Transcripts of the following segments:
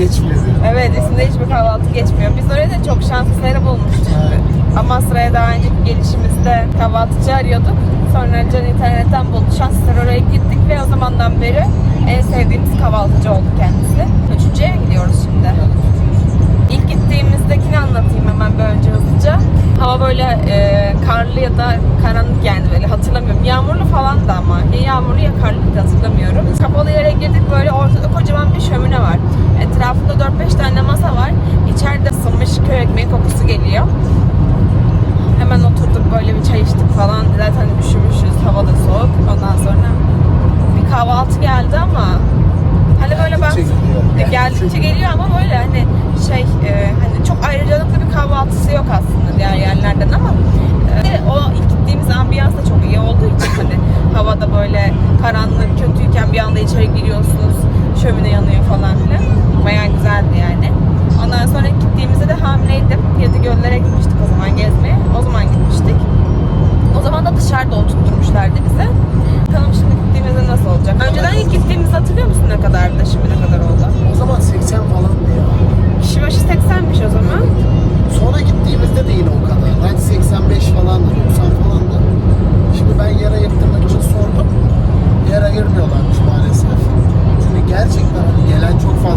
geçmiyor. Evet isimde hiçbir kahvaltı geçmiyor. Biz oraya da çok şanslıları bulmuştuk. Evet. Amasra'ya daha önceki gelişimizde kahvaltıcı arıyorduk. Sonra Can internetten buldu. Şanslılar oraya gittik ve o zamandan beri en sevdiğimiz kahvaltıcı oldu kendisi. Üçüncüye gidiyoruz şimdi. İlk gittiğimizdekini anlatayım hemen önce hızlıca. Hava böyle e, karlı ya da karanlık yani böyle hatırlamıyorum. Yağmurlu falan da ama. Ya yağmurlu ya karlı da hatırlamıyorum. Kapalı yere girdik böyle ortada kocaman bir şömine var. Etrafında 4-5 tane masa var. İçeride ısınmış köy ekmeği kokusu geliyor. Hemen oturduk böyle bir çay içtik falan. Zaten üşümüşüz. Hava da soğuk. Ondan sonra bir kahvaltı geldi ama hani böyle ben. E, geldikçe geliyor ama böyle hani şey e, hani çok kahvaltısı yok aslında diğer yerlerden ama e, o gittiğimiz ambiyans da çok iyi olduğu için hani havada böyle karanlık kötüyken bir anda içeri giriyorsunuz şömine yanıyor falan filan bayağı güzeldi yani. Ondan sonra gittiğimizde de hamileydim. Yedi göllere gitmiştik o zaman gezmeye. O zaman gitmiştik. O zaman da dışarıda oturtmuşlardı bize. Bakalım şimdi gittiğimizde nasıl olacak. Önceden ilk gittiğimizde hatırlıyor musun ne kadardı şimdi ne kadar oldu? O zaman 80 falan ya. Kişi başı 80'miş o zaman. Sonra gittiğimizde de yine o kadar. Hani 85 falan da 90 falan da. Şimdi ben yer ayırtmak için sordum. Yer ayırmıyorlarmış maalesef. Çünkü gerçekten hani gelen çok fazla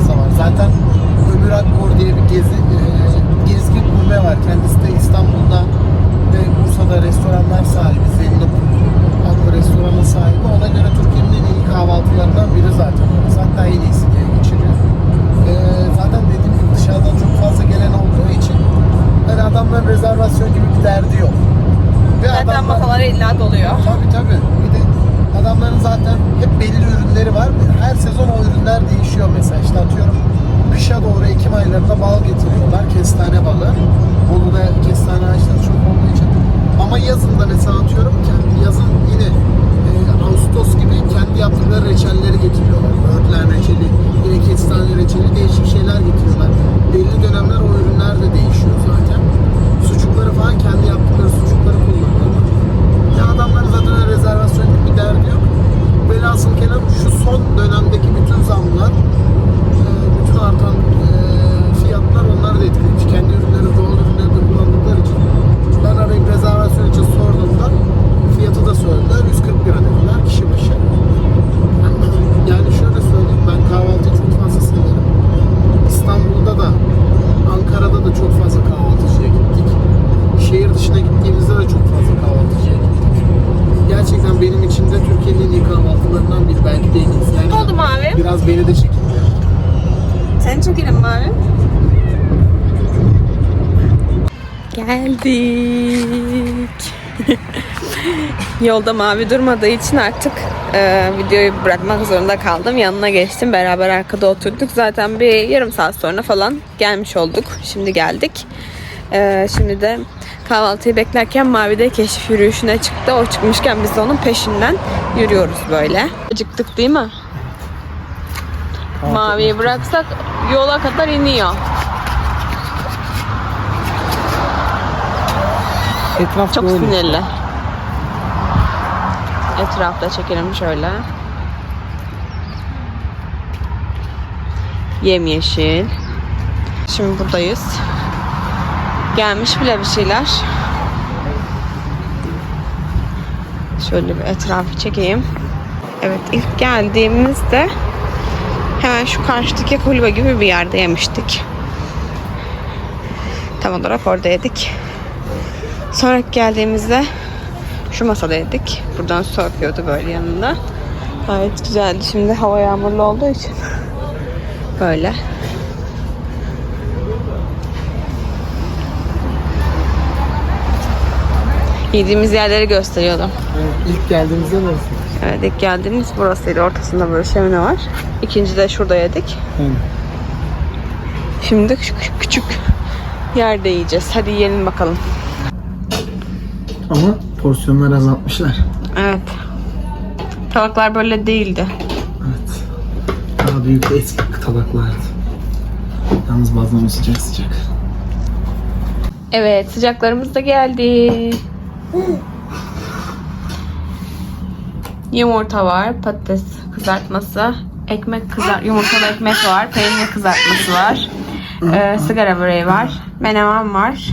Geldik. Yolda mavi durmadığı için artık e, videoyu bırakmak zorunda kaldım. Yanına geçtim. Beraber arkada oturduk. Zaten bir yarım saat sonra falan gelmiş olduk. Şimdi geldik. E, şimdi de kahvaltıyı beklerken Mavi de keşif yürüyüşüne çıktı. O çıkmışken biz de onun peşinden yürüyoruz böyle. Acıktık değil mi? Maviyi bıraksak yola kadar iniyor. Etraf Çok böyle. sinirli. Etrafta çekelim şöyle. Yemyeşil. Şimdi buradayız. Gelmiş bile bir şeyler. Şöyle bir etrafı çekeyim. Evet ilk geldiğimizde hemen şu karşıdaki kulübe gibi bir yerde yemiştik. Tam olarak orada yedik. Sonra geldiğimizde şu masadaydık. Buradan su akıyordu böyle yanında. Gayet güzeldi. Şimdi hava yağmurlu olduğu için böyle. Yediğimiz yerleri gösteriyordum. Evet, ilk geldiğimizde nasıl? Evet ilk geldiğimiz burasıydı. Ortasında böyle şömine var. İkinci de şurada yedik. Aynen. Şimdi şu küçük, küçük yerde yiyeceğiz. Hadi yiyelim bakalım. Ama porsiyonları azaltmışlar. Evet. Tabaklar böyle değildi. Evet. Daha büyük eski tabaklardı. Yalnız bazlama sıcak sıcak. Evet sıcaklarımız da geldi. Yumurta var, patates kızartması, ekmek kızar, yumurtalı ekmek var, peynir kızartması var, ee, sigara böreği var, menemen var.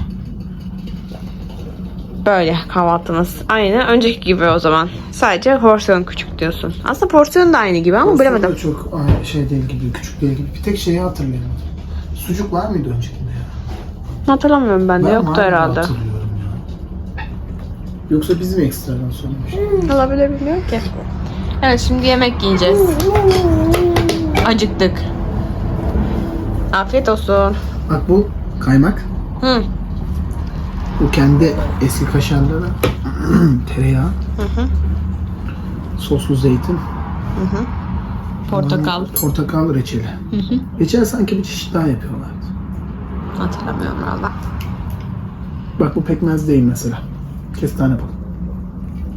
Böyle kahvaltımız. Aynı önceki gibi o zaman. Sadece porsiyon küçük diyorsun. Aslında porsiyon da aynı gibi ama bilemedim. Aslında çok aynı şey değil gibi, küçük değil gibi. Bir tek şeyi hatırlayamadım. Sucuk var mıydı öncekinde ya? Hatırlamıyorum ben de. Ben Yoktu herhalde. Hatırlıyorum. Yoksa bizim ekstradan söylemiş. Olabilir bilmiyorum ki. Evet şimdi yemek yiyeceğiz. Acıktık. Afiyet olsun. Bak bu kaymak. Hı. Bu kendi eski kaşarları. Tereyağı. Soslu zeytin. Portakal. Portakal reçeli. Reçel sanki bir çeşit daha yapıyorlardı. Hatırlamıyorum valla. Bak bu pekmez değil mesela. Kestane bak.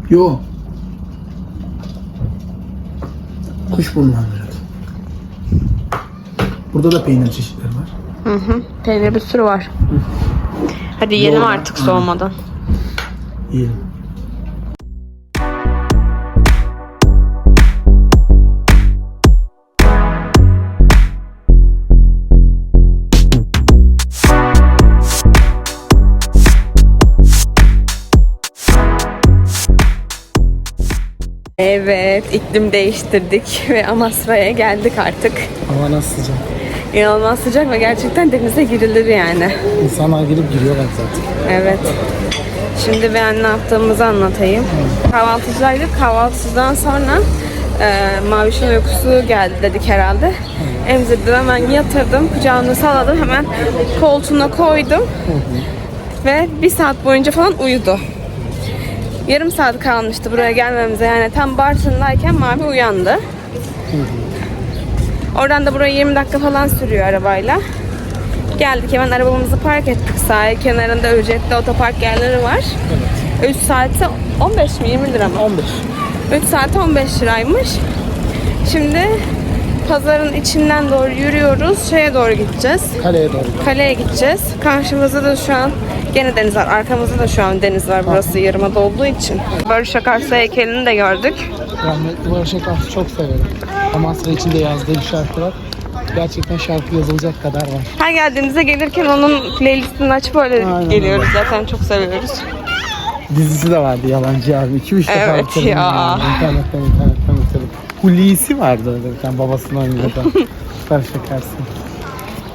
Yo. Kuşburnu hamuruydu. Burada da peynir çeşitleri var. Hı hı. Peynir bir sürü var. Hadi yiyelim Doğru. artık Hı. soğumadan. Yiyelim. Evet, iklim değiştirdik ve Amasra'ya geldik artık. Hava nasıl sıcak? İnanılmaz sıcak ve gerçekten denize girilir yani. İnsanlar gelip giriyorlar zaten. Evet. Şimdi ben ne yaptığımızı anlatayım. Kahvaltıcıdaydık. Kahvaltıdan sonra e, Maviş'in uykusu geldi dedik herhalde. Emzirdim hemen yatırdım. Kucağına salladım. Hemen koltuğuna koydum. Ve bir saat boyunca falan uyudu. Yarım saat kalmıştı buraya gelmemize. Yani tam Bartın'dayken Mavi uyandı. Oradan da buraya 20 dakika falan sürüyor arabayla. Geldik hemen arabamızı park ettik. Sahil kenarında ücretli otopark yerleri var. 3 saate 15 mi 20 lira mı? 15. 3 saate 15 liraymış. Şimdi pazarın içinden doğru yürüyoruz. Şeye doğru gideceğiz. Kaleye doğru. Kaleye gideceğiz. Karşımızda da şu an gene deniz var. Arkamızda da şu an deniz var. Burası yarımada olduğu için. Barış Akarsu heykelini de gördük. Rahmetli Barış Akarsu çok severim. Amasra içinde yazdığı bir şarkı var. Gerçekten şarkı yazılacak kadar var. Her geldiğimizde gelirken onun playlistini açıp öyle Aynen geliyoruz. Zaten çok seviyoruz. Dizisi de vardı Yalancı abi. 2-3 defa Evet bitirdim ya. İnternetten internetten. Hulusi vardı öyle bir tane babasının oynadığı. Barış Akarsu.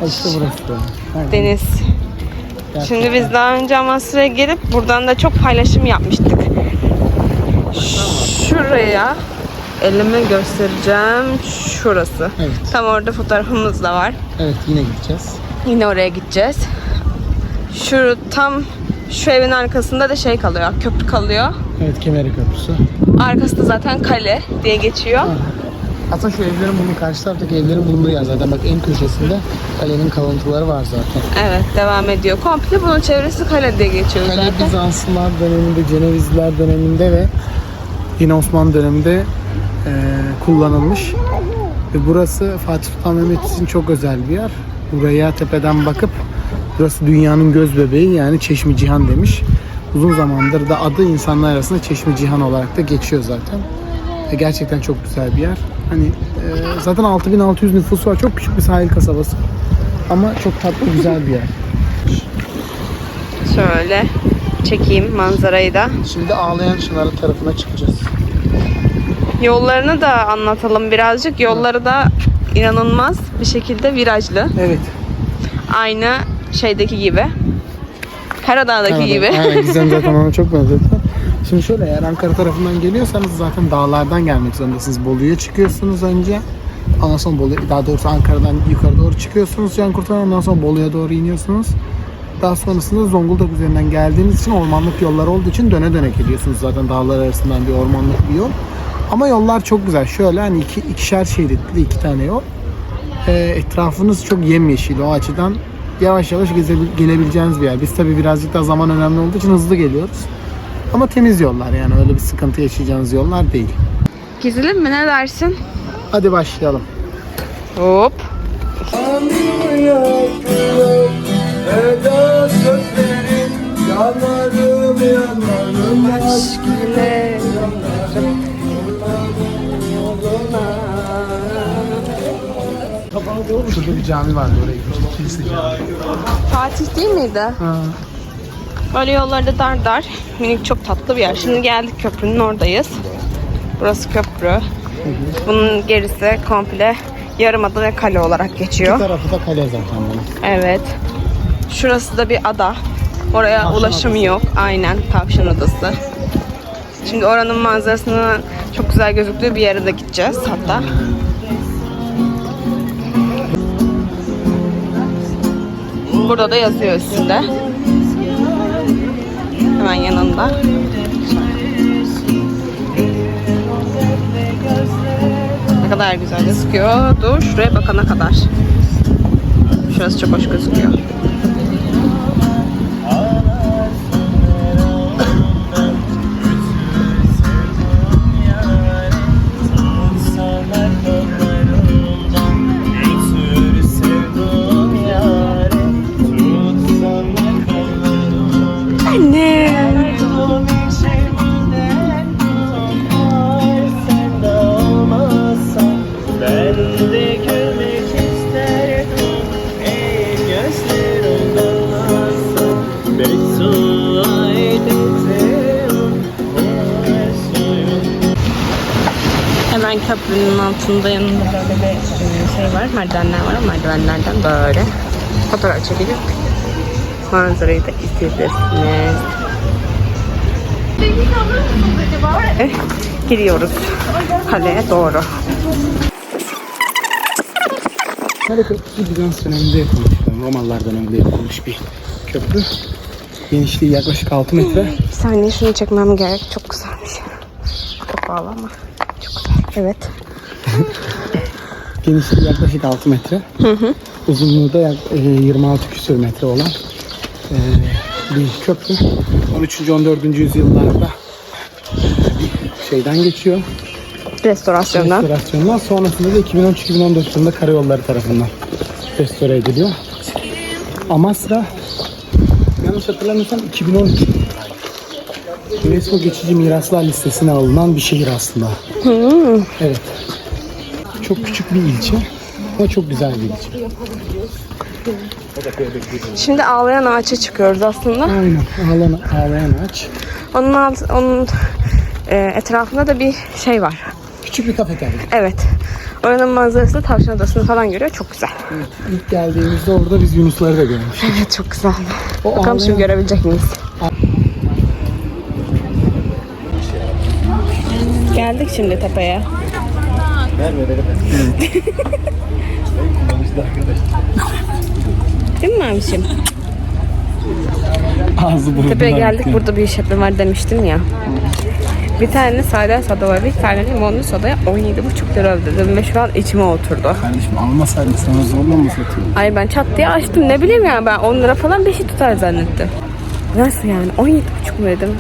Ha İşte burası. Aynen. Deniz. Şimdi biz daha önce Amasra'ya gelip buradan da çok paylaşım yapmıştık. Şuraya elimi göstereceğim. Şurası. Evet. Tam orada fotoğrafımız da var. Evet yine gideceğiz. Yine oraya gideceğiz. Şu tam şu evin arkasında da şey kalıyor. Köprü kalıyor. Evet Kemeri Köprüsü. Arkası da zaten kale diye geçiyor. Aslında şu evlerin bunun karşı taraftaki evlerin bulunduğu yer zaten bak en köşesinde kalenin kalıntıları var zaten. Evet devam ediyor. Komple bunun çevresi kale diye geçiyor Kale zaten. Bizanslılar döneminde, Cenevizliler döneminde ve yine Osmanlı döneminde e, kullanılmış. Ve burası Fatih Sultan Mehmet için çok özel bir yer. Buraya tepeden bakıp burası dünyanın göz bebeği yani Çeşmi Cihan demiş. Uzun zamandır da adı insanlar arasında Çeşmi Cihan olarak da geçiyor zaten. Ve gerçekten çok güzel bir yer. Hani e, zaten 6600 nüfus var. Çok küçük bir sahil kasabası. Ama çok tatlı güzel bir yer. Şöyle çekeyim manzarayı da. Şimdi ağlayan çınarı tarafına çıkacağız. Yollarını da anlatalım birazcık. Yolları da inanılmaz bir şekilde virajlı. Evet. Aynı şeydeki gibi. Karadağ'daki Karadağ. gibi. Aynen Gizem zaten ona çok benzetti. Şimdi şöyle eğer Ankara tarafından geliyorsanız zaten dağlardan gelmek zorundasınız. Bolu'ya çıkıyorsunuz önce. Ondan sonra Bolu, daha doğrusu Ankara'dan yukarı doğru çıkıyorsunuz Can Kurtaran. Ondan sonra Bolu'ya doğru iniyorsunuz. Daha sonrasında Zonguldak üzerinden geldiğiniz için ormanlık yollar olduğu için döne döne geliyorsunuz zaten dağlar arasından bir ormanlık bir yol. Ama yollar çok güzel. Şöyle hani iki, ikişer şeritli iki tane yol. Ee, etrafınız çok yemyeşil o açıdan yavaş yavaş gelebileceğiniz bir yer. Biz tabii birazcık daha zaman önemli olduğu için hızlı geliyoruz. Ama temiz yollar yani öyle bir sıkıntı yaşayacağınız yollar değil. Gezelim mi ne dersin? Hadi başlayalım. Hop. Eda Şurada bir cami vardı oraya gitmiştik. Kilise cami. Fatih değil miydi? Ha. Böyle yollarda dar dar. Minik çok tatlı bir yer. Şimdi geldik köprünün oradayız. Burası köprü. Bunun gerisi komple yarımada ve kale olarak İki geçiyor. tarafı da kale zaten bunun. Evet. Şurası da bir ada. Oraya Tavşan ulaşım adası. yok. Aynen Tavşan Adası. Şimdi oranın manzarasının çok güzel gözüktüğü bir yere de gideceğiz hatta. Burada da yazıyor üstünde. Hemen yanında. Ne kadar güzel gözüküyor. Dur şuraya bakana kadar. Şurası çok hoş gözüküyor. Köprünün altında yanında böyle bir şey var. Merdivenler var. Merdivenlerden böyle fotoğraf çekilip manzarayı da izleyebilirsiniz. Eh, Giriyoruz kaleye doğru. Kale Köprüsü Bizans döneminde yapılmış. yani Romalılar döneminde yapılmış bir köprü. Genişliği yaklaşık 6 metre. Bir saniye şunu çekmem gerek. Çok güzelmiş. Çok pahalı ama. Evet. Genişliği yaklaşık 6 metre. Uzunluğu da yak- e, 26 küsür metre olan e, bir köprü. 13. 14. yüzyıllarda bir şeyden geçiyor. Restorasyondan. Restorasyondan. Sonrasında da 2013-2014 yılında karayolları tarafından restore ediliyor. Amasra yanlış hatırlamıyorsam 2013 UNESCO geçici miraslar listesine alınan bir şehir aslında. Evet. Çok küçük bir ilçe ama çok güzel bir ilçe. Şimdi ağlayan ağaça çıkıyoruz aslında. Aynen. Ağlayan, ağlayan ağaç. Onun alt, onun e, etrafında da bir şey var. Küçük bir kafeterya. Evet. Oranın manzarası da Tavşan Adası'nı falan görüyor. Çok güzel. İlk geldiğimizde orada biz Yunusları da görmüştük. Evet çok güzel. O Bakalım şimdi ağlayan- görebilecek miyiz? Geldik şimdi tepeye. Değil mi Mamişim? Ağzı burnu. Tepeye geldik burada bir işletme var demiştim ya. Bir tane sade soda var, bir tane limonlu sodaya 17,5 lira ödedim ve şu an içime oturdu. Kardeşim almasaydın sana zorla mı satayım? Ay ben çat diye açtım ne bileyim ya ben 10 lira falan bir şey tutar zannettim. Nasıl yani 17,5 mu dedim?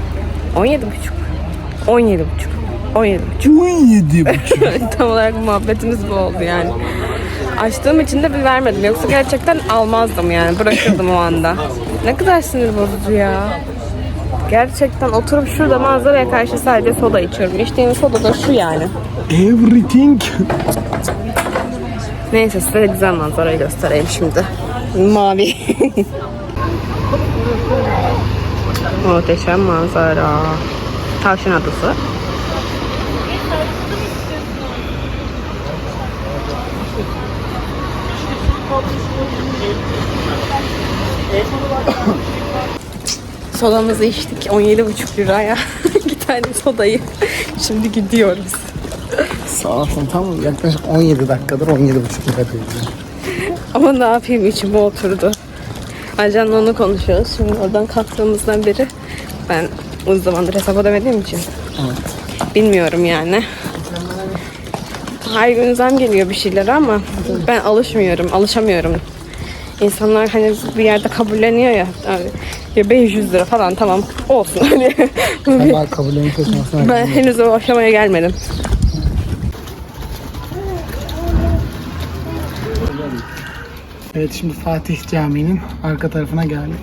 17,5 17,5 17,5 17 buçuk. Tam olarak muhabbetimiz bu oldu yani. Açtığım için de bir vermedim. Yoksa gerçekten almazdım yani. Bırakırdım o anda. Ne kadar sinir bozucu ya. Gerçekten oturup şurada manzaraya karşı sadece soda içiyorum. İçtiğim soda da şu yani. Everything. Neyse size de güzel manzarayı göstereyim şimdi. Mavi. Muhteşem manzara. Tavşan Adası. Sodamızı içtik 17,5 liraya. İki tane sodayı. Şimdi gidiyoruz. Sağ olsun tam yaklaşık 17 dakikadır 17,5 lira diyor. Ama ne yapayım içime oturdu. Ajanla onu konuşuyoruz. Şimdi oradan kalktığımızdan beri ben uzun zamandır hesap ödemediğim için Evet. bilmiyorum yani. Her gün zam geliyor bir şeyler ama ben alışmıyorum, alışamıyorum. İnsanlar hani bir yerde kabulleniyor ya. abi, Ya 500 lira falan tamam olsun. Hani Sen daha ben henüz o aşamaya gelmedim. Evet şimdi Fatih Camii'nin arka tarafına geldik.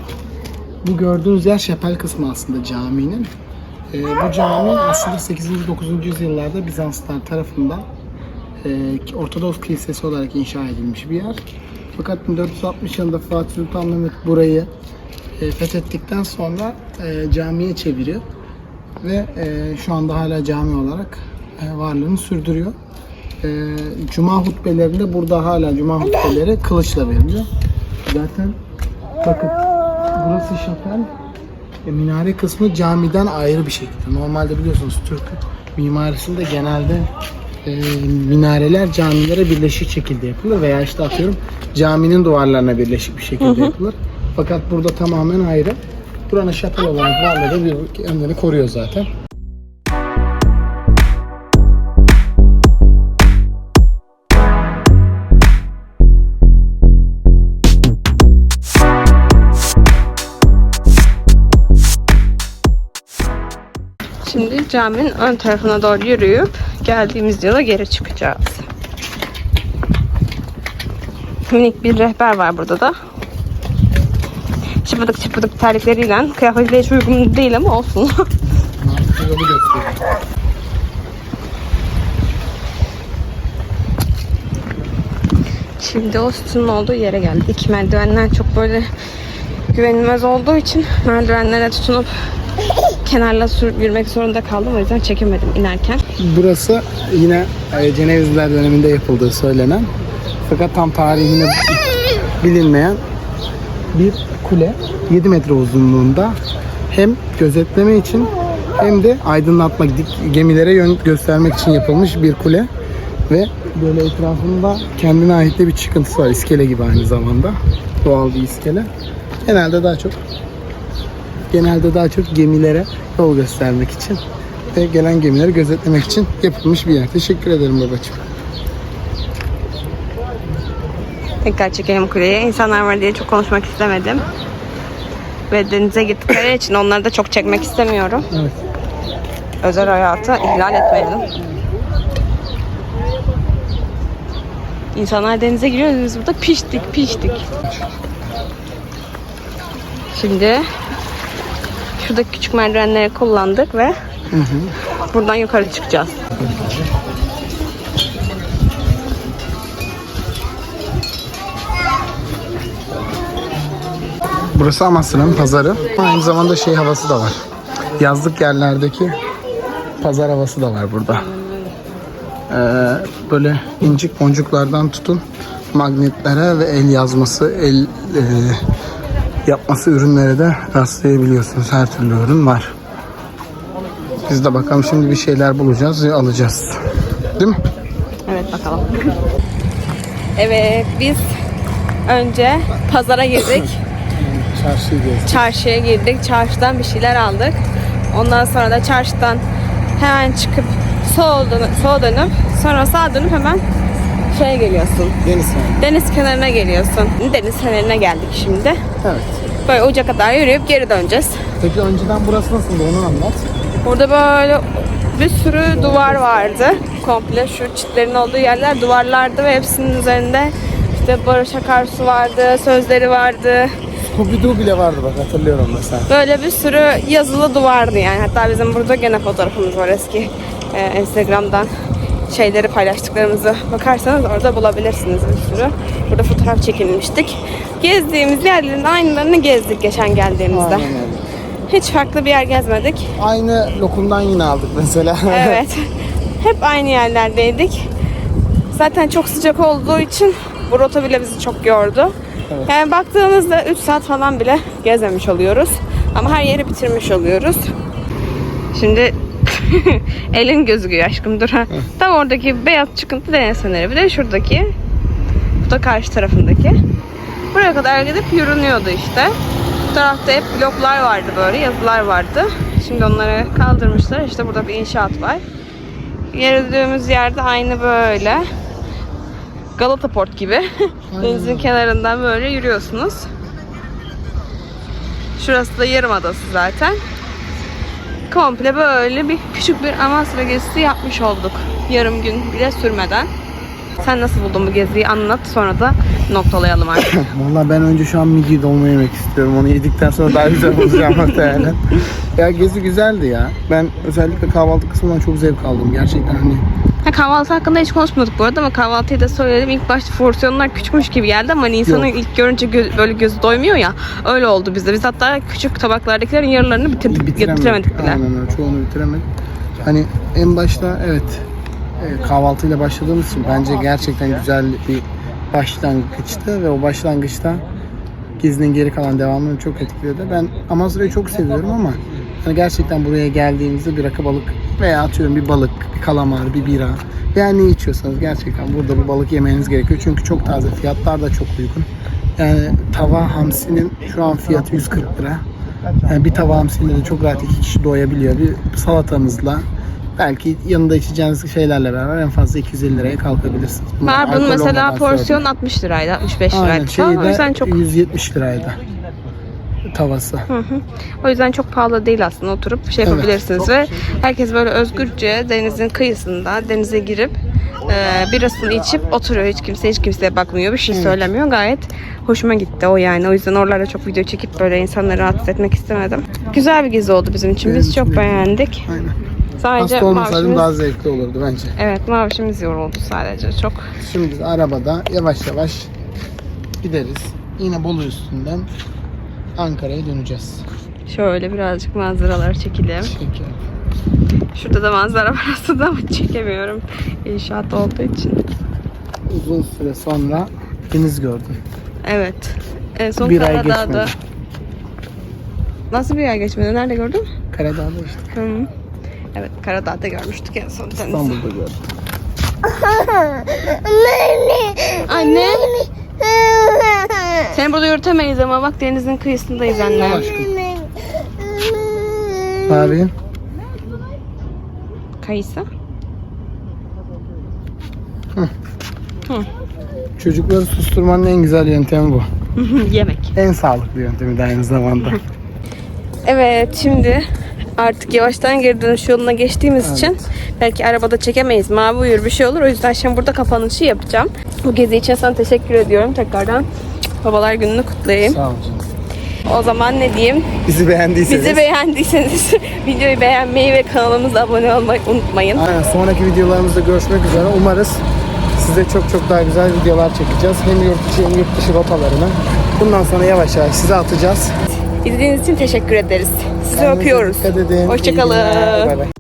Bu gördüğünüz yer şapel kısmı aslında caminin. Ee, bu cami aslında 8. 9. yüzyıllarda Bizanslar tarafından e, Ortodoks Kilisesi olarak inşa edilmiş bir yer. Fakat 1460 yılında Fatih Sultan Mehmet burayı e, fethettikten sonra e, camiye çeviriyor ve e, şu anda hala cami olarak e, varlığını sürdürüyor. E, Cuma hutbelerinde burada hala Cuma hutbeleri kılıçla veriliyor. Zaten bakın burası şapel. E, minare kısmı camiden ayrı bir şekilde. Normalde biliyorsunuz Türk mimarisinde genelde e, minareler camilere birleşik şekilde yapılır veya işte atıyorum caminin duvarlarına birleşik bir şekilde yapılır. Fakat burada tamamen ayrı. Buranın şapel olarak varlığı bir kendini koruyor zaten. Şimdi caminin ön tarafına doğru yürüyüp geldiğimiz yola geri çıkacağız. Minik bir rehber var burada da. Çıpıdık çıpıdık terlikleriyle kıyafetiyle hiç uygun değil ama olsun. Şimdi o sütunun olduğu yere geldik. Merdivenler çok böyle güvenilmez olduğu için merdivenlere tutunup kenarla sürüp yürümek zorunda kaldım. O yüzden çekemedim inerken. Burası yine e, Cenevizler döneminde yapıldığı söylenen fakat tam tarihini bilinmeyen bir kule 7 metre uzunluğunda hem gözetleme için hem de aydınlatmak gemilere yön göstermek için yapılmış bir kule ve böyle etrafında kendine ait de bir çıkıntısı var iskele gibi aynı zamanda doğal bir iskele genelde daha çok genelde daha çok gemilere yol göstermek için ve gelen gemileri gözetlemek için yapılmış bir yer. Teşekkür ederim babacığım. Tekrar çekelim kuleye. İnsanlar var diye çok konuşmak istemedim. Ve denize gittikleri için onları da çok çekmek istemiyorum. Evet. Özel hayatı ihlal etmeyelim. İnsanlar denize giriyor biz burada piştik piştik. Şimdi şuradaki küçük merdivenleri kullandık ve buradan yukarı çıkacağız. Burası Amasya'nın pazarı. Aynı zamanda şey havası da var. Yazlık yerlerdeki pazar havası da var burada. Ee, böyle incik boncuklardan tutun magnetlere ve el yazması, el e, yapması ürünlere de rastlayabiliyorsunuz. Her türlü ürün var. Biz de bakalım şimdi bir şeyler bulacağız ve alacağız. Değil mi? Evet bakalım. Evet biz önce pazara girdik. Çarşıyı gezdik. Çarşıya girdik. Çarşıdan bir şeyler aldık. Ondan sonra da çarşıdan hemen çıkıp sola dönüp, sola dönüp sonra sağa dönüp hemen şeye geliyorsun. Deniz yani. Deniz kenarına geliyorsun. Deniz kenarına geldik şimdi. Evet. Böyle uca kadar yürüyüp geri döneceğiz. Peki önceden burası nasıldı onu anlat. Burada böyle bir sürü duvar vardı. Komple şu çitlerin olduğu yerler duvarlardı ve hepsinin üzerinde işte Barış Akarsu vardı, sözleri vardı. Scooby-Doo bile vardı bak hatırlıyorum mesela. Böyle bir sürü yazılı duvardı yani. Hatta bizim burada gene fotoğrafımız var eski e, Instagram'dan şeyleri paylaştıklarımızı bakarsanız orada bulabilirsiniz bir sürü. Burada fotoğraf çekilmiştik. Gezdiğimiz yerlerin aynılarını gezdik geçen geldiğimizde. Aynen öyle. Hiç farklı bir yer gezmedik. Aynı lokumdan yine aldık mesela. Evet. Hep aynı yerlerdeydik. Zaten çok sıcak olduğu için bu rota bile bizi çok yordu. Evet. Yani baktığımızda 3 saat falan bile gezmemiş oluyoruz. Ama her yeri bitirmiş oluyoruz. Şimdi elin gözüküyor aşkım dur ha. Tam oradaki beyaz çıkıntı deniz feneri. Bir de şuradaki. Bu da karşı tarafındaki. Buraya kadar gidip yürünüyordu işte. Bu tarafta hep bloklar vardı böyle, yazılar vardı. Şimdi onları kaldırmışlar. İşte burada bir inşaat var. Yürüdüğümüz yerde aynı böyle. Galata Port gibi. Denizin kenarından böyle yürüyorsunuz. Şurası da yarımadası zaten. Komple böyle bir küçük bir Amasra gezisi yapmış olduk. Yarım gün bile sürmeden. Sen nasıl buldun bu geziyi anlat sonra da noktalayalım artık. Valla ben önce şu an midye dolma yemek istiyorum. Onu yedikten sonra daha güzel olacağım muhtemelen. ya gezi güzeldi ya. Ben özellikle kahvaltı kısmından çok zevk aldım. Gerçekten hani Ha, kahvaltı hakkında hiç konuşmadık bu arada ama kahvaltıyı da söyledim. İlk başta porsiyonlar küçükmüş gibi geldi ama hani insanın Yok. ilk görünce gö- böyle gözü doymuyor ya. Öyle oldu bizde. Biz hatta küçük tabaklardakilerin yarılarını bitirdik, bitiremedik bile. Aynen öyle. Çoğunu bitiremedik. Hani en başta evet e, kahvaltıyla başladığımız için bence gerçekten güzel bir başlangıçtı ve o başlangıçta gezinin geri kalan devamını çok etkiledi. Ben Amasra'yı çok seviyorum ama hani gerçekten buraya geldiğimizde bir rakı balık veya atıyorum bir balık, bir kalamar, bir bira veya ne içiyorsanız gerçekten burada bir balık yemeniz gerekiyor. Çünkü çok taze. Fiyatlar da çok uygun. Yani tava hamsinin şu an fiyatı 140 lira. Yani bir tava hamsiyle de çok rahat iki kişi doyabiliyor. Bir salatanızla belki yanında içeceğiniz şeylerle beraber en fazla 250 liraya kalkabilirsiniz. Bunlar Var bunun mesela porsiyon söyleyeyim. 60 liraydı, 65 Aynen liraydı. An o yüzden çok 170 liraydı tavası. Hı hı. O yüzden çok pahalı değil aslında oturup şey Evet. yapabilirsiniz ve herkes böyle özgürce denizin kıyısında denize girip e, birasını içip oturuyor. Hiç kimse hiç kimseye bakmıyor. Bir şey söylemiyor. Gayet hoşuma gitti o yani. O yüzden oralarda çok video çekip böyle insanları rahatsız etmek istemedim. Güzel bir gezi oldu bizim için. Biz çok beğendik. Aynen. Sadece Hasta olmasaydım mavişimiz- daha zevkli olurdu bence. Evet mavişimiz yoruldu sadece çok. Şimdi biz arabada yavaş yavaş gideriz. Yine Bolu üstünden Ankara'ya döneceğiz. Şöyle birazcık manzaralar çekelim. Şeker. Şurada da manzara var aslında ama çekemiyorum. İnşaat olduğu için. Uzun süre sonra deniz gördüm. Evet. En son Bir ay Karadağ'da. geçmedi. Nasıl bir ay geçmedi? Nerede gördün? Karadağ'da işte. Hı. Evet Karadağ'da görmüştük en son denizi. İstanbul'da gördüm. Anne. Seni burada yürütemeyiz ama bak denizin kıyısındayız anne. Abi Kayısı. çocukları susturmanın en güzel yöntemi bu. Yemek. En sağlıklı yöntemi de aynı zamanda. Evet şimdi artık yavaştan geri dönüş yoluna geçtiğimiz için belki arabada çekemeyiz. Mavi uyur bir şey olur. O yüzden şimdi burada kapanışı yapacağım. Bu gezi için sana teşekkür ediyorum tekrardan. Babalar gününü kutlayayım. Sağ ol canım. O zaman ne diyeyim? Bizi beğendiyseniz. Bizi beğendiyseniz videoyu beğenmeyi ve kanalımıza abone olmayı unutmayın. Aynen sonraki videolarımızda görüşmek üzere. Umarız size çok çok daha güzel videolar çekeceğiz. Hem yurt içi hem yurt dışı rotalarını. Bundan sonra yavaş yavaş size atacağız. İzlediğiniz için teşekkür ederiz. Sizi Kendinize öpüyoruz. dikkat edin. İyi Hoşçakalın. günler. Bay bay.